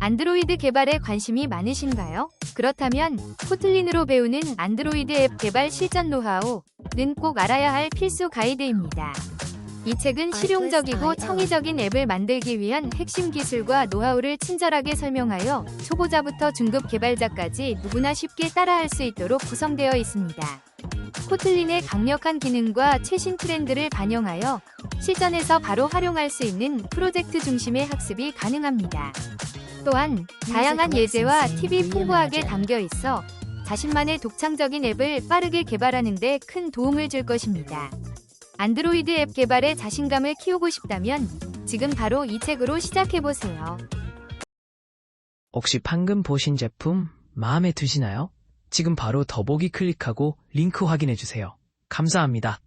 안드로이드 개발에 관심이 많으신가요? 그렇다면 코틀린으로 배우는 안드로이드 앱 개발 실전 노하우는 꼭 알아야 할 필수 가이드입니다. 이 책은 실용적이고 창의적인 앱을 만들기 위한 핵심 기술과 노하우를 친절하게 설명하여 초보자부터 중급 개발자까지 누구나 쉽게 따라할 수 있도록 구성되어 있습니다. 코틀린의 강력한 기능과 최신 트렌드를 반영하여 실전에서 바로 활용할 수 있는 프로젝트 중심의 학습이 가능합니다. 또한 다양한 예제와 팁이 풍부하게 담겨 있어 자신만의 독창적인 앱을 빠르게 개발하는 데 큰 도움을 줄 것입니다. 안드로이드 앱 개발에 자신감을 키우고 싶다면 지금 바로 이 책으로 시작해보세요. 혹시 방금 보신 제품 마음에 드시나요? 지금 바로 더보기 클릭하고 링크 확인해 주세요. 감사합니다.